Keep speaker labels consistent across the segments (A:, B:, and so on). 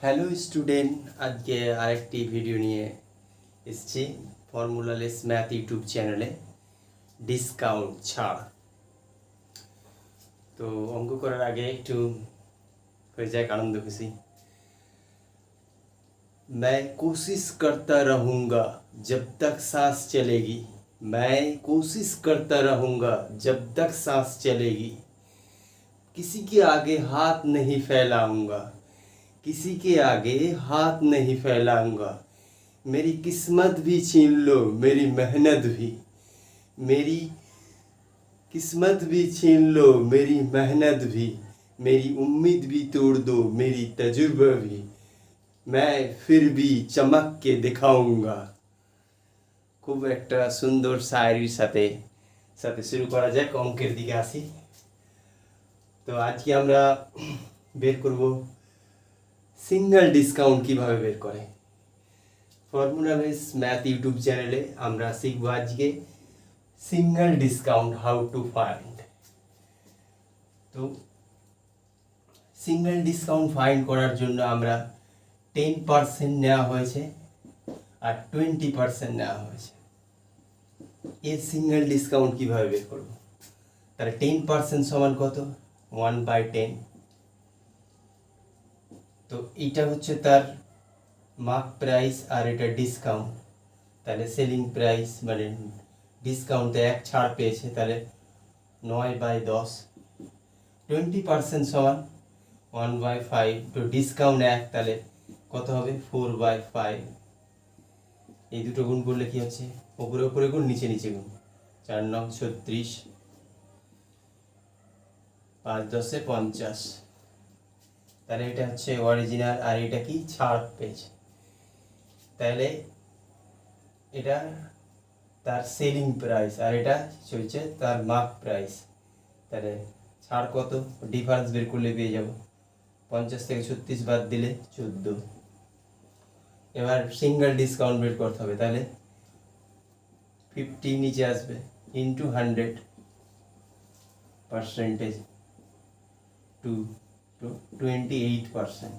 A: Hello student আজকে আরেকটি video নিয়ে এসেছি ফর্মুলালেস ম্যাথ ইউটিউব চ্যানেলে ডিসকাউন্ট ছাড় তো অঙ্ক করার আগে একটু হয়ে যাক আনন্দ খুশি मैं कोशिश करता रहूँगा जब तक सांस चलेगी मैं कोशिश करता रहूँगा जब तक सांस चलेगी किसी के आगे हाथ नहीं फैलाऊंगा किसी के आगे हाथ नहीं फैलाऊंगा मेरी किस्मत भी छीन लो मेरी मेहनत भी मेरी किस्मत भी छीन लो मेरी मेहनत भी मेरी उम्मीद भी तोड़ दो मेरी तजुर्बा भी मैं फिर भी चमक के दिखाऊंगा খুব একটা সুন্দর শায়রির সাথে সাথে শুরু করা যাক অঙ্কের দিকে আসি তো আজকে আমরা বের করব সিঙ্গেল ডিসকাউন্ট কীভাবে বের করে? ফর্মুলা বেস, ম্যাথ ইউটিউব চ্যানেলে আমরা শিখব আজকে single discount, how to find. তো সিঙ্গেল ডিসকাউন্ট ফাইন্ড করার জন্য আমরা টেন পার্সেন্ট নেওয়া হয়েছে আর টোয়েন্টি পার্সেন্ট নেওয়া হয়েছে। এর সিঙ্গেল ডিসকাউন্ট কীভাবে বের করব? তাহলে টেন পার্সেন্ট সমান কত? One by ten. তো এটা হচ্ছে তার মার্ক প্রাইস আর এটা ডিসকাউন্ট তাহলে সেলিং প্রাইস মানে ডিসকাউন্টে এক ছাড় পেয়েছে, তাহলে নয় বাই দশ। টোয়েন্টি পার্সেন্ট সমান ওয়ান বাই ফাইভ তো ডিসকাউন্ট এক, তাহলে কত হবে? ফোর বাই ফাইভ এই দুটো গুণ করলে কি হচ্ছে? ওপরে ওপরে গুণ, নিচে নিচে গুণ। চার নং ছত্রিশ। পাঁচ দশে পঞ্চাশ। তাহলে এটা হচ্ছে অরিজিনাল আর এটা কি ছাড় পেজ তাহলে এটা তার সেলিং প্রাইস আর এটা চলছে তার মার্ক প্রাইস তাহলে ছাড় কত? ডিফারেন্স বের করলে পেয়ে যাব। পঞ্চাশ থেকে ছত্রিশ বাদ দিলে চোদ্দ। এবার সিঙ্গেল ডিসকাউন্ট বের করতে হবে। তাহলে ফিফটি নিচে আসবে into hundred percentage to twenty eight percent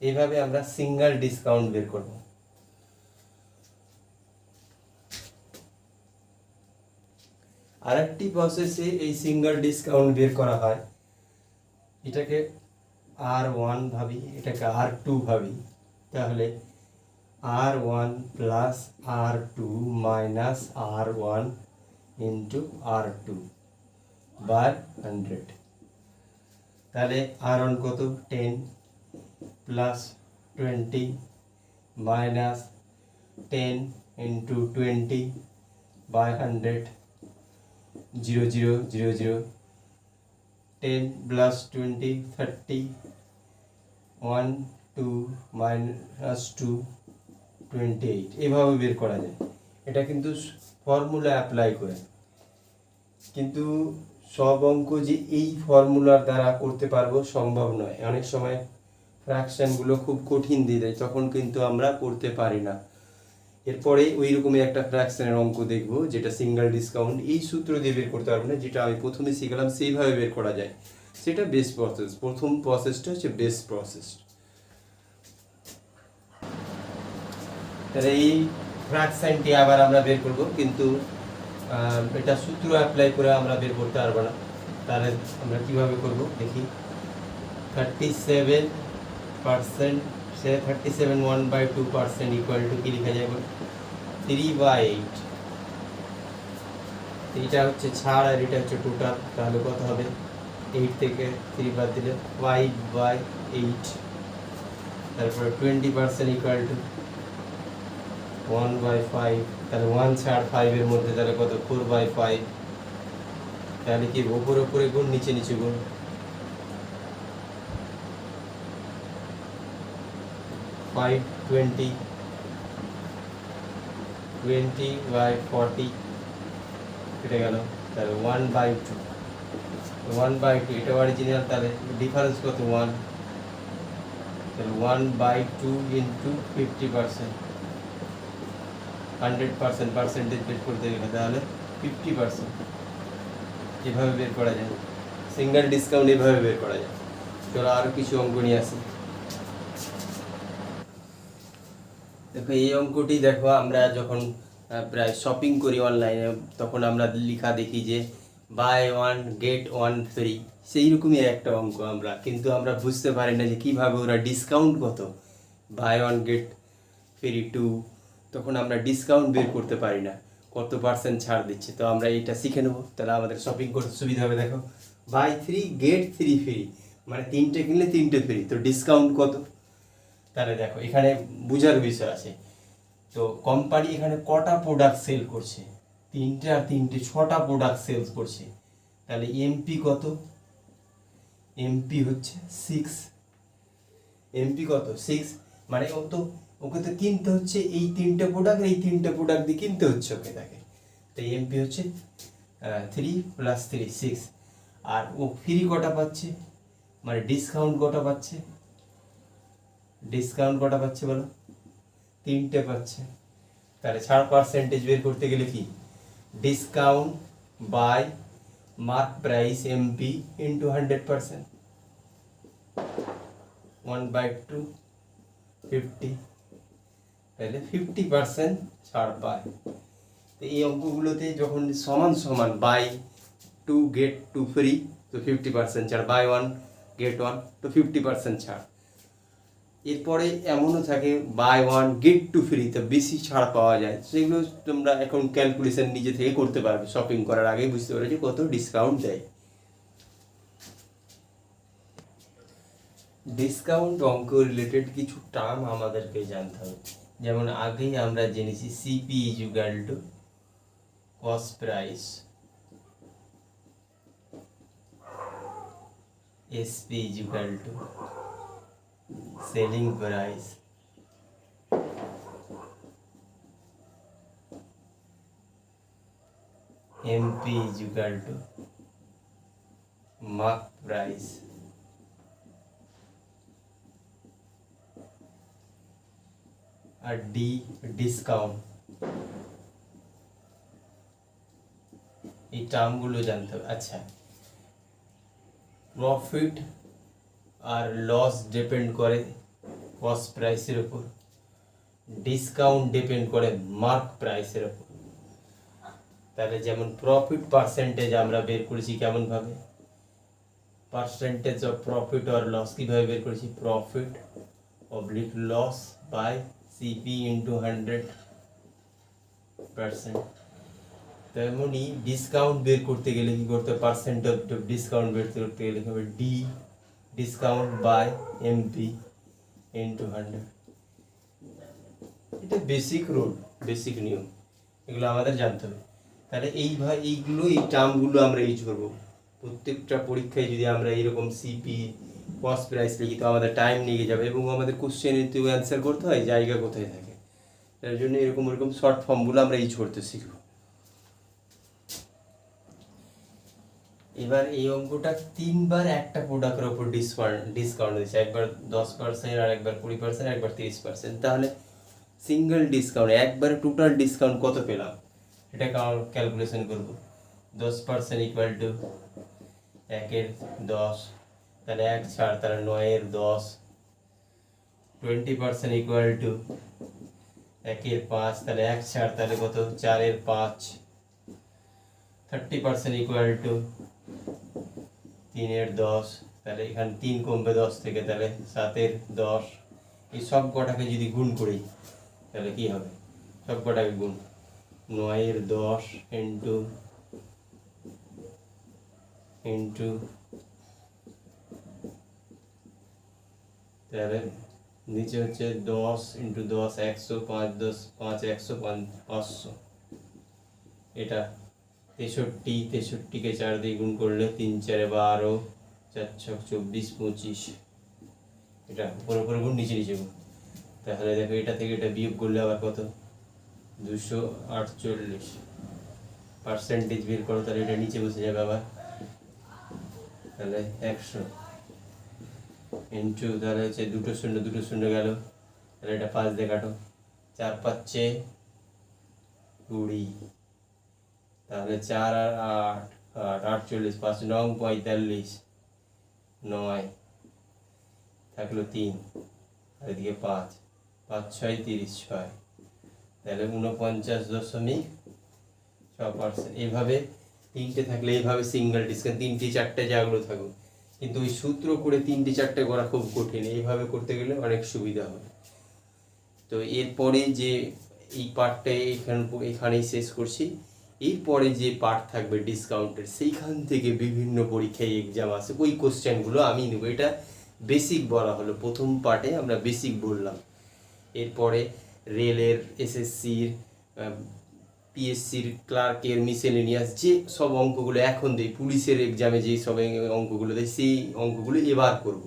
A: এইভাবে আমরা সিঙ্গেল ডিসকাউন্ট বের করব। আরেকটি প্রসেসে এই সিঙ্গেল ডিসকাউন্ট বের করা হয়। এটাকে আর ওয়ান ভাবি, এটাকে আর টু ভাবি। তাহলে R one plus R two minus R one into R two by hundred তাহলে আর ওয়ান কত? Ten plus twenty minus ten into twenty by hundred, zero zero zero zero. Ten plus twenty, thirty, one, two minus two, twenty eight. এভাবে বের করা যায়। এটা কিন্তু formula apply করে। কিন্তু সব অঙ্ক যে এই ফর্মুলার দ্বারা করতে পারব সম্ভব নয়। অনেক সময় ফ্র্যাকশনগুলো খুব কঠিন দিয়ে দেয়, তখন কিন্তু আমরা করতে পারি না। এরপরে ওই রকমই একটা ফ্র্যাকশনের অঙ্ক দেখব, যেটা সিঙ্গেল ডিসকাউন্ট এই সূত্র দিয়ে বের করতে পারব না, যেটা আমি প্রথমে শিখলাম, সেইভাবে বের করা যায়। সেটা বেস্ট প্রসেস প্রথম প্রসেসটা হচ্ছে বেস্ট প্রসেস তাহলে এই ফ্র্যাকশনটি আবার আমরা বের করব, কিন্তু এটা সূত্র অ্যাপ্লাই করে আমরা বের করতে পারব না। তাহলে আমরা কীভাবে করব? দেখি। Thirty seven percent say thirty seven one by two percent equal to কি লেখা যাবে থ্রি বাই এইট এটা হচ্ছে ছাড় আর এটা হচ্ছে টোটাল তাহলে কত হবে? এইট থেকে থ্রি বাদ দিলে ফাইভ বাই এইট তারপরে twenty percent equal to one by five তাহলে ওয়ান ছাড় ফাইভের মধ্যে তাহলে কত? ফোর বাই ফাইভ তাহলে কি ওপরে ওপরে গুণ, নিচে নিচে গুণ? Five twenty twenty by forty কেটে গেল। তাহলে one by two one by two এটা অরিজিনাল তাহলে ডিফারেন্স কত? ওয়ান তাহলে one by two into fifty percent hundred percent percentage বের করতে গেলে তাহলে ফিফটি পার্সেন্ট। এভাবে বের করা যায়। সিঙ্গেল ডিসকাউন্ট এভাবে বের করা যায়। চলো আরও কিছু অঙ্ক নিয়ে আসি দেখো, এই অঙ্কটি দেখো, আমরা যখন প্রায় শপিং করি অনলাইনে তখন আমরা লেখা দেখি যে buy one get one free সেই রকমই একটা অঙ্ক আমরা। কিন্তু আমরা বুঝতে পারি না যে কীভাবে ওরা ডিসকাউন্ট কত। Buy one get free two তখন আমরা ডিসকাউন্ট বের করতে পারি না। কত পার্সেন্ট ছাড় দিচ্ছে? তো আমরা এটা শিখে নেব। তাহলে আমাদের শপিং করতে সুবিধা হবে, দেখো। Buy three get three free মানে তিনটে কিনলে তিনটে ফ্রি তো ডিসকাউন্ট কত? তাহলে দেখো, এখানে বোঝার বিষয় আছে। তো কোম্পানি এখানে কটা প্রোডাক্ট সেল করছে? তিনটে আর তিনটে, ছটা প্রোডাক্ট সেলস করছে। তাহলে এমপি কত? এমপি হচ্ছে সিক্স এমপি কত? সিক্স মানে ও তো ওকে তো কিনতে হচ্ছে, এই তিনটে প্রোডাক্ট এই তিনটে প্রোডাক্ট দিয়ে কিনতে হচ্ছে ওকে তাকে। তো এমপি হচ্ছে থ্রি প্লাস থ্রি সিক্স আর ও ফ্রি কটা পাচ্ছে? মানে ডিসকাউন্ট কটা পাচ্ছে? ডিসকাউন্ট কটা পাচ্ছে বলো? তিনটে পাচ্ছে। তাহলে ছাড় পার্সেন্টেজ বের করতে গেলে কি? Discount by mark price MP into hundred percent one by two fifty তাহলে ফিফটি পার্সেন্ট ছাড় পায়। তো এই অঙ্কগুলোতে যখন সমান সমান buy two get two free তো ফিফটি পার্সেন্ট ছাড় বাই ওয়ান গেট ওয়ান তো ফিফটি পার্সেন্ট ছাড়। এরপরে এমনও থাকে buy one get two free তো বেশি ছাড় পাওয়া যায়। সেগুলো তোমরা এখন ক্যালকুলেশন নিজে থেকে করতে পারবে। শপিং করার আগেই বুঝতে পারবে যে কত ডিসকাউন্ট দেয়। ডিসকাউন্ট অঙ্ক রিলেটেড কিছু টার্ম আমাদেরকে জানতে হবে। যেমন আগেই আমরা জেনেছি CP equal to cost price SP equal to selling price. MP is equal to mark price আর ডি ডিসকাউন্ট এই টার্মগুলো জানতে হবে। আচ্ছা। প্রফিট আর লস ডিপেন্ড করে কস্ট প্রাইসের উপর। ডিসকাউন্ট ডিপেন্ড করে মার্ক প্রাইসের উপর। তাহলে যেমন প্রফিট পার্সেন্টেজ আমরা বের করেছি কেমনভাবে percentage of profit or loss কীভাবে বের করেছি? Profit oblique loss by CP into hundred percent তেমনি ডিসকাউন্ট বের করতে গেলে কি করতে পার্সেন্ট অফ ডিসকাউন্ট বের করতে গেলে হবে? D discount by MP into hundred এটা বেসিক রুল বেসিক নিয়ম। এগুলো আমাদের জানতে হবে। তাহলে এইভাবে এইগুলো, এই টার্মগুলো আমরা ইউজ করব। প্রত্যেকটা পরীক্ষায় যদি আমরা এরকম সিপি কস্ট প্রাইস লিখি তো আমাদের টাইম নিয়ে যাবে এবং আমাদের কোশ্চেনের তো অ্যান্সার করতে হয়, জায়গা কোথায় থাকে। তার জন্য এরকম এরকম শর্ট ফর্মগুলো আমরা ইউজ করতে শিখব। এবার এই অঙ্কটা তিনবার একটা প্রোডাক্টের উপর ডিসকাউন্ট ডিসকাউন্ট দিচ্ছে একবার দশ পার্সেন্ট আর একবার কুড়ি পার্সেন্ট একবার তিরিশ পার্সেন্ট তাহলে সিঙ্গেল ডিসকাউন্ট একবারে টোটাল ডিসকাউন্ট কত পেলাম? এটা ক্যালকুলেশন করব। দশ পার্সেন্ট ইকুয়াল টু একের দশ তাহলে এক ছাড় তাহলে নয়ের দশ টোয়েন্টি পার্সেন্ট ইকুয়াল টু একের পাঁচ, তাহলে এক ছাড় তাহলে কত? চারের পাঁচ। থার্টি পার্সেন্ট ইকুয়াল টু তিনের দশ। তাহলে এখানে তিন কমবে দশ থেকে, তাহলে সাতের দশ। এই সব কটাকে যদি গুণ করি, তাহলে কি হবে? সব কটাকে গুণ। নয়ের দশ ইন্টু ইন্টু তাহলে নিচে হচ্ছে দশ ইন্টু দশ, একশো পাঁচ, দশ, পাঁচ, একশো পাঁচ- পাঁচশো। এটা তেষট্টি, তেষট্টিকে চার দিয়ে গুণ করলে তিন, চারে বারো, চার, ছক, চব্বিশ, পঁচিশ। এটা উপরে উপরে গুণ, নিচে নিচে গুণ। তাহলে দেখো এটা থেকে এটা বিয়োগ করলে আবার কত? দুশো আটচল্লিশ। পার্সেন্টেজ বের করো, তাহলে এটা নিচে বসে যাবে আবার। তাহলে একশো। ইন্টু তাহলে হচ্ছে দুটো শূন্য দুটো শূন্য গেল। তাহলে এটা পাঁচ দিয়ে কাটো। চার পাচ্ছে কুড়ি। তাহলে চার আর আট আট, আটচল্লিশ, পাঁচ, নং পঁয়তাল্লিশ, নয়। থাকল তিন। আর এদিকে পাঁচ। পাঁচ, ছয়, তিরিশ, ছয়। তাহলে উনপঞ্চাশ দশমিক ছ পার্সেন্ট। এইভাবে তিনটে থাকলে এইভাবে সিঙ্গেল ডিসকাউন্ট তিনটে, চারটে যাগুলো থাকুক। কিন্তু ওই সূত্র করে তিনটে চারটে করা খুব কঠিন। এইভাবে করতে গেলে অনেক সুবিধা হবে তো এরপরে যে এই পার্টটা এখান এখানেই শেষ করছি। এরপরে যে পার্ট থাকবে ডিসকাউন্টের সেইখান থেকে বিভিন্ন পরীক্ষায় এক্সাম আসে। ওই কোশ্চেনগুলো আমি নেব। এটা বেসিক বলা হলো। প্রথম পার্টে আমরা বেসিক বললাম। এরপরে রেলের এসএসসির পিএসসির ক্লার্কের মিসেলেনিয়াস যে সব অঙ্কগুলো এখন দেয় পুলিশের এক্সামে যে সব অঙ্কগুলো দেয় সেই অঙ্কগুলো এবার করব।